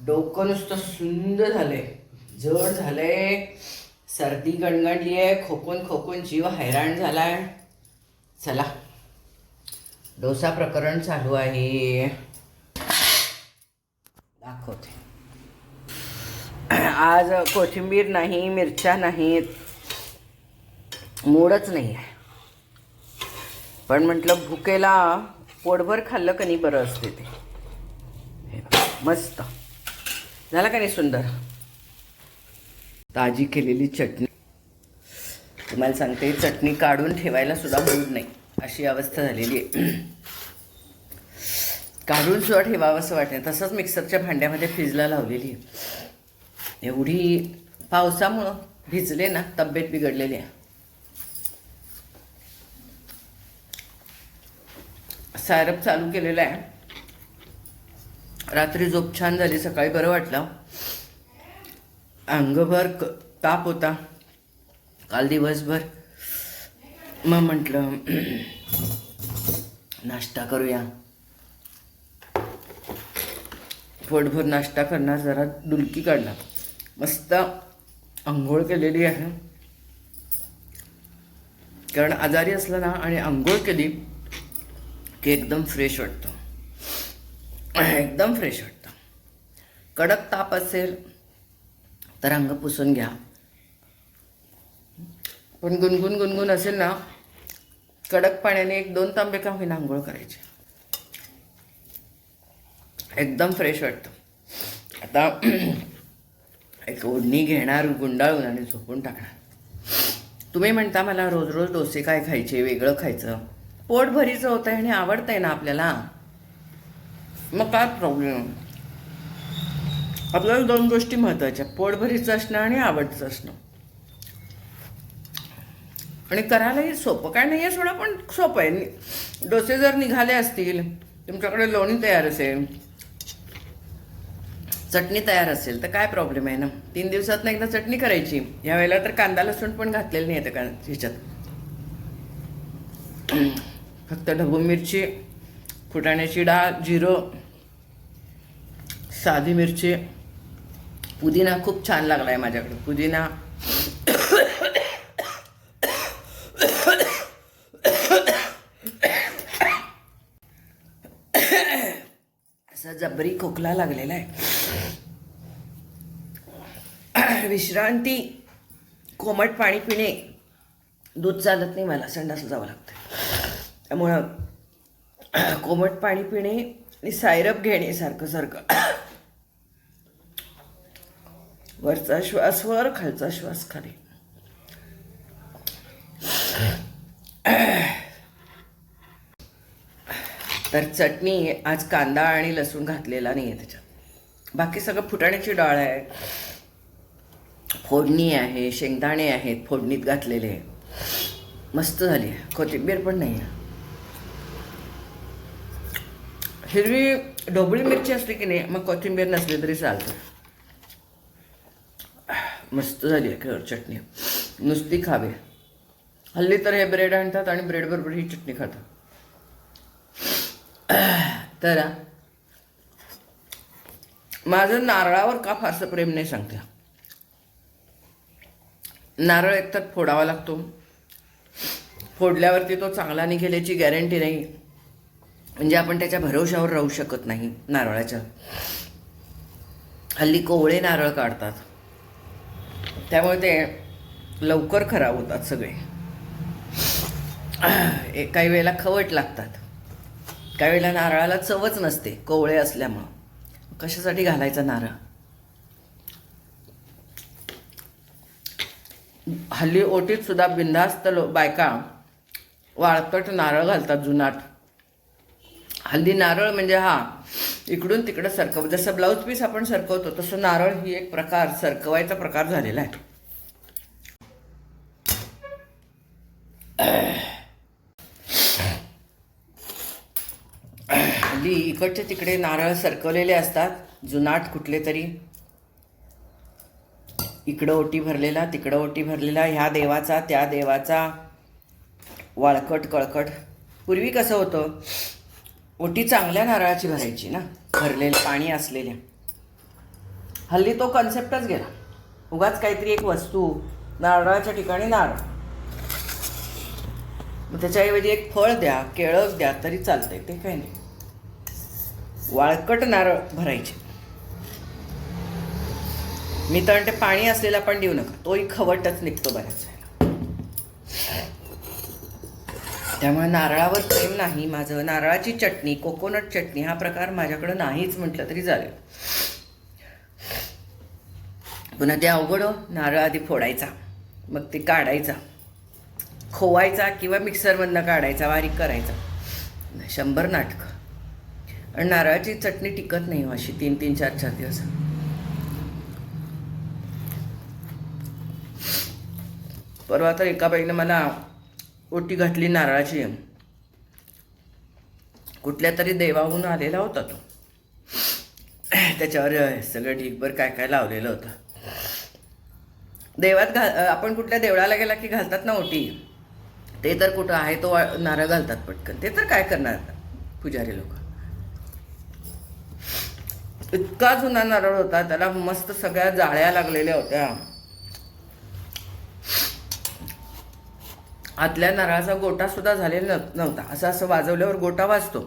डोकं नुसतं सुंदर झालंय. जड झालंय. सर्दी गणगणली आहे खोकून खोकून जीव हैराण झालाय. चला. डोसा प्रकरण चालू आहे. दाखवते. आज कोथिंबीर नाही मिरच्या नाहीत. मूडच नाही आहे. पण म्हटलं भुकेला पोटभर खाल्लं का नाही बरं असते ते. मस्त. झाला का नाही सुंदर? ताजी केलेली चटणी. तुम्हाला सांगते चटणी काढून ठेवायला सुद्धा मूड नाही. अशी अवस्था झालेली आहे. काढून सुद्धा ठेवावं असं वाटतं तसंच मिक्सरच्या भांड्यामध्ये फ्रीजला लावलेली आहे. एवढी पावसामुळं भिजले ना तब्येत बिघडलेली आहे. सायरप चालू केलेला आहे. रात्री झोप छान झाली सकाळी बरं वाटलं. अंगभर क ताप होता. काल दिवसभर मग म्हटलं नाश्ता करूया. पोटभर नाश्ता करणार जरा डुलकी काढणार. मस्त आंघोळ केलेली आहे. कारण आजारी असलं ना आणि आंघोळ केली की एकदम फ्रेश वाटतं. एकदम फ्रेश वाटतं. कडक ताप असेल तर अंग पुसून घ्या. पण गुणगुण गुणगुण असेल ना कडक पाण्याने एक दोन तांबे का होईना आंघोळ करायचे. एकदम फ्रेश वाटतं. आता एक ओढणी घेणार गुंडाळून आणि झोपून टाकणार. तुम्ही म्हणता मला रोज रोज डोसे काय खायचे वेगळं खायचं. पोट भरीचं होतं आणि आवडतंय ना आपल्याला? मग काय प्रॉब्लेम आपल्याला दोन गोष्टी महत्त्वाच्या पोटभरीचं असणं आणि आवडचं असणं. आणि करायलाही सोपं. काय नाही आहे सोडा पण सोपं आहे. डोसे जर निघाले असतील तुमच्याकडे लोणी तयार असेल चटणी तयार असेल तर काय प्रॉब्लेम आहे ना? तीन दिवसात एकदा चटणी करायची. या वेळेला तर कांदा लसूण पण घातलेलं नाही आहे त्या ह्याच्यात. फक्त ढबू मिरची फुटाण्याची डाळ जिरं साधी मिरची. पुदिना खूप छान लागलाय माझ्याकडे. पुदिना. असा जबरी खोकला लागलेला आहे. विश्रांती. कोमट पाणी पिणे. दूध चालत नाही मला. संडासला जावं लागतं त्यामुळं कोमट पाणी पिणे आणि सायरप घेणे सारखं सारखं. वरचा श्वास वर खालचा श्वास खाली तर चटणी आज कांदा आणि लसूण घातलेला नाही आहे त्याच्यात बाकी सगळं फुटाण्याची डाळ आहे फोडणी आहे शेंगदाणे आहेत फोडणीत घातलेले मस्त झाली आहे कोथिंबीर पण नाही आहे हिरवी ढोबळी मिरची असली की नाही मग कोथिंबीर नसली तरी चालतं मस्त झाली आहे खर चटणी. नुसती खावे. हल्ली तर हे ब्रेड आणतात आणि ब्रेड बरोबर ही चटणी खातात. तर माझं नारळावर का फारसं प्रेम नाही सांगते. नारळ एकतर फोडावा लागतो. फोडल्यावरती तो चांगला निघेल्याची गॅरंटी नाही. म्हणजे आपण त्याच्या भरोशावर राहू शकत नाही नारळाच्या. हल्ली कोवळे नारळ काढतात. त्यामुळे ते लवकर खराब होतात सगळे. काही वेळेला खवट लागतात. काही वेळेला नारळाला चवच नसते कोवळे असल्यामुळं. कशासाठी घालायचा नारळ? हल्ली ओटीत सुद्धा बिंदास्त लो बायका वाळकट नारळ घालतात जुनाट. हल्ली नारळ म्हणजे हा इकडून तिकडं सरकव जसं ब्लाऊज पीस आपण सरकवतो तसं नारळ ही एक प्रकार सरकवायचा प्रकार झालेला आहे. हल्ली इकडचे तिकडे नारळ सरकवलेले असतात. जुनाट कुठले तरी. इकडं ओटी भरलेला तिकडं ओटी भरलेला ह्या देवाचा त्या देवाचा. वाळकट कळकट. पूर्वी कसं होतं? ओटी चांगल्या नारळाची भरायची ना? भरलेलं पाणी असलेल्या. हल्ली तो कन्सेप्टच गेला. उगाच काहीतरी एक वस्तू नारळाच्या ठिकाणी नारळ. मग त्याच्याऐवजी एक फळ द्या केळं द्या तरी चालतंय ते काही नाही. वाळकट नारळ भरायचे. मी तर म्हणते पाणी असलेला पण देऊ नका. तोही खवटच निघतो बऱ्याच वेळेला त्यामुळे नारळावर प्रेम नाही माझं नारळाची चटणी कोकोनट चटणी हा प्रकार माझ्याकडं नाहीच म्हटलं तरी चालेल. पुन्हा ते अवघड हो, नारळ आधी फोडायचा मग ते काढायचा. खोवायचा किंवा मिक्सरमधनं काढायचा बारीक करायचा. शंभर नाटकं. आणि नारळाची चटणी टिकत नाही हो अशी तीन तीन चार चार दिवस. परवा तर एका बाईनं मला ओटी घातली नारळाची. कुठल्या तरी देवाहून आलेला होता तो. त्याच्यावर सगळं ढीकभर काय काय लावलेलं होतं. देवात घाल आपण कुठल्या देवळाला गेला की घालतात ना ओटी? ते तर कुठं आहे तो नारळ घालतात पटकन. ते तर काय करणार पुजारी लोक? इतका जुना नारळ होता त्याला मस्त सगळ्या जाळ्या लागलेल्या होत्या. आतल्या नारळाचा गोटा सुद्धा झालेला नव्हता. असं असं वाजवल्यावर गोटा वाजतो.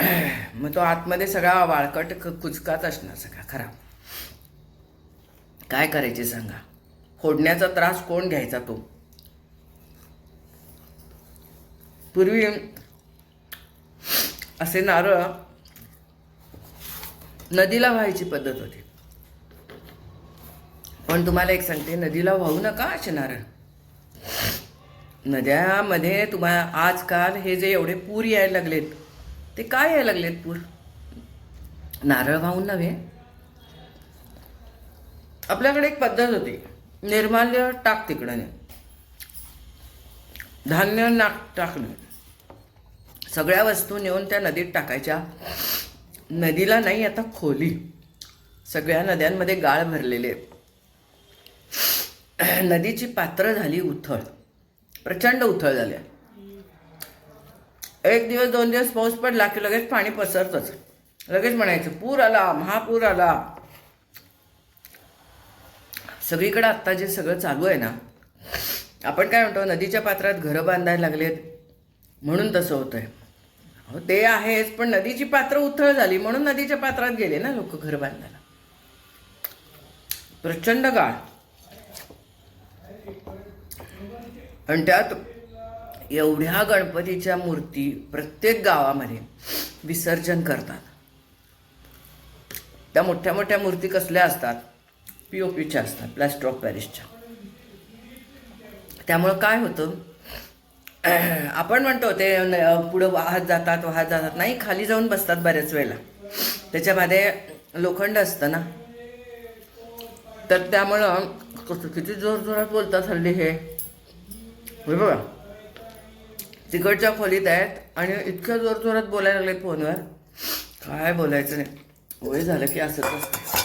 मग तो आतमध्ये सगळा वाळकट कुचकात कुचकाच असणार सगळा खराब काय करायचे सांगा? फोडण्याचा त्रास कोण घ्यायचा तो? पूर्वी असे नारळ नदीला व्हायची पद्धत होती. पण तुम्हाला एक सांगते नदीला वाहू नका असे नारळ. नद्यामध्ये तुम्हाला आजकाल हे जे एवढे पूर यायला लागलेत ते काय यायला लागलेत पूर? नारळ वाहून नव्हे. आपल्याकडे एक पद्धत होती. निर्माल्य टाक तिकडं. नाही धान्य नाक टाकणं. सगळ्या वस्तू नेऊन त्या नदीत टाकायच्या. नदीला नाही आता खोली. सगळ्या नद्यांमध्ये गाळ भरलेले नदीची पात्र झाली उथळ. प्रचंड उथळ झाल्या एक दिवस दोन दिवस पाऊस पडला की लगेच पाणी पसरतच. लगेच म्हणायचं पूर आला महापूर आला. सगळीकडे आत्ता जे सगळं चालू आहे ना आपण काय म्हणतो नदीच्या पात्रात घरं बांधायला लागलेत. म्हणून तसं होतंय. हो ते आहेच पण नदीची पात्र उथळ झाली म्हणून नदीच्या पात्रात गेले ना लोक घर बांधायला. प्रचंड गाळ. आणि त्यात एवढ्या गणपतीच्या मूर्ती प्रत्येक गावामध्ये विसर्जन करतात. त्या मोठ्या मोठ्या मूर्ती कसल्या असतात? पी ओ पीच्या असतात प्लॅस्टर ऑफ पॅरिसच्या त्यामुळं काय होतं? आपण म्हणतो ते न- पुढं वाहत जातात वाहत जातात नाही खाली जाऊन बसतात बऱ्याच वेळेला. त्याच्यामध्ये लोखंड असतं ना. तर त्यामुळं कसं किती जोर जोरात बोलतात हल्ली हे? हे बघा. तिकडच्या खोलीत आहेत आणि इतक्या जोर जोरात बोलायला लागले फोनवर. काय बोलायचं नाही. वय झालं की असंच असतं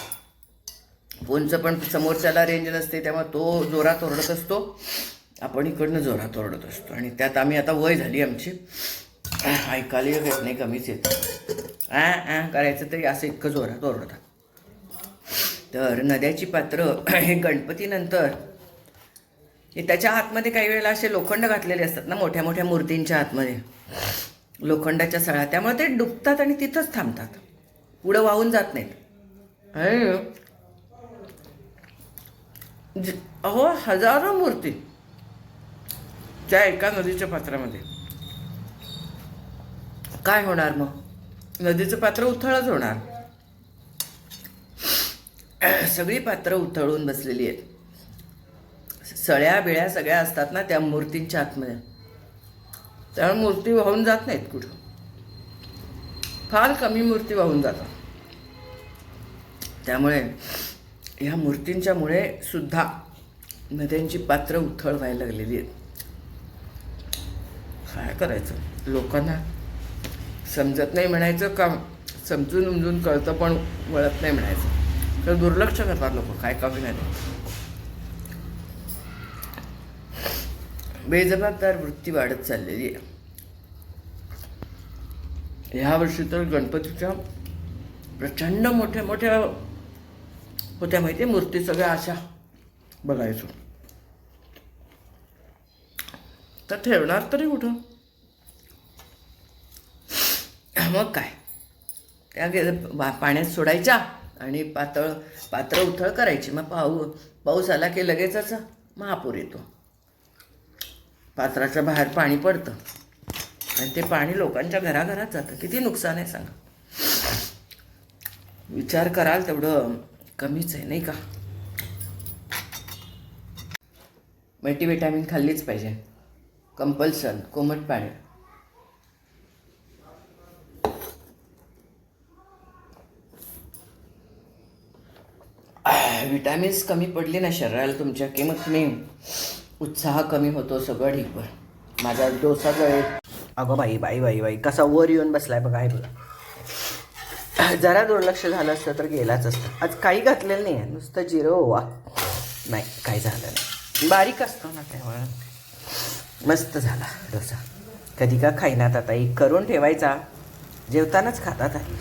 फोनचं पण समोरच्याला रेंज नसते तेव्हा तो जोरात ओरडत असतो. आपण इकडनं जोरात ओरडत असतो. आणि त्यात आम्ही आता वय झाली आमची. ऐकायला येत नाही कमीच येत. आ आ करायचं तरी असं इतकं जोरात ओरडतात. तर नद्याची पात्र हे गणपतीनंतर हे त्याच्या आतमध्ये काही वेळेला असे लोखंड घातलेले असतात ना मोठ्या मोठ्या मूर्तींच्या आतमध्ये लोखंडाच्या सळ्या त्यामुळे ते डुबतात आणि तिथंच थांबतात. पुढं वाहून जात नाहीत. अहो हजारो मूर्ती. त्या एका नदीच्या पात्रामध्ये. काय होणार मग? नदीचं पात्र उथळच होणार. सगळी पात्र उथळून बसलेली आहेत. सळ्या बिळ्या सगळ्या असतात ना त्या मूर्तींच्या आतमध्ये. त्यामुळे मूर्ती वाहून जात नाहीत कुठं. फार कमी मूर्ती वाहून जातात. त्यामुळे ह्या मूर्तींच्यामुळे सुद्धा नद्यांची पात्र उथळ व्हायला लागलेली आहेत. काय करायचं? लोकांना समजत नाही म्हणायचं का? समजून उमजून कळतं पण वळत नाही म्हणायचं. तर दुर्लक्ष करतात लोक काय कमी नाही. बेजबाबदार वृत्ती वाढत चाललेली आहे. ह्या वर्षी तर गणपतीच्या प्रचंड मोठ्या मोठ्या होत्या माहिती मूर्ती सगळ्या अशा बघायचो. तर ठेवणार तरी कुठं? मग काय? त्या पाण्यात सोडायच्या आणि पातळ पात्र उथळ करायची. मग पाऊ पाऊस आला की लगेचच महापूर येतो. पात्राच्या बाहेर पाणी पडतं. आणि ते पाणी लोकांच्या घराघरात जातं. किती नुकसान आहे सांगा. विचार कराल तेवढं कमीच आहे नाही का? मल्टीविटॅमिन खाल्लीच पाहिजे. कंपल्सन कोमट पाणी. विटॅमिन्स कमी पडले ना शरीराला तुमच्या की मग तुम्ही उत्साह कमी होतो सगळं ढीकभर माझा डोसा जळेल अगं बाई बाई बाई बाई कसा वर येऊन बसलाय बघा आहे बघा. जरा दुर्लक्ष झालं असतं तर गेलाच असतं. आज काही घातलेलं नाही आहे. नुसतं जिरो वा नाही काही झालं नाही. बारीक असतो ना त्यामुळं. मस्त झाला डोसा. कधी का खाईनात आता. एक करून ठेवायचा. जेवतानाच खातात आली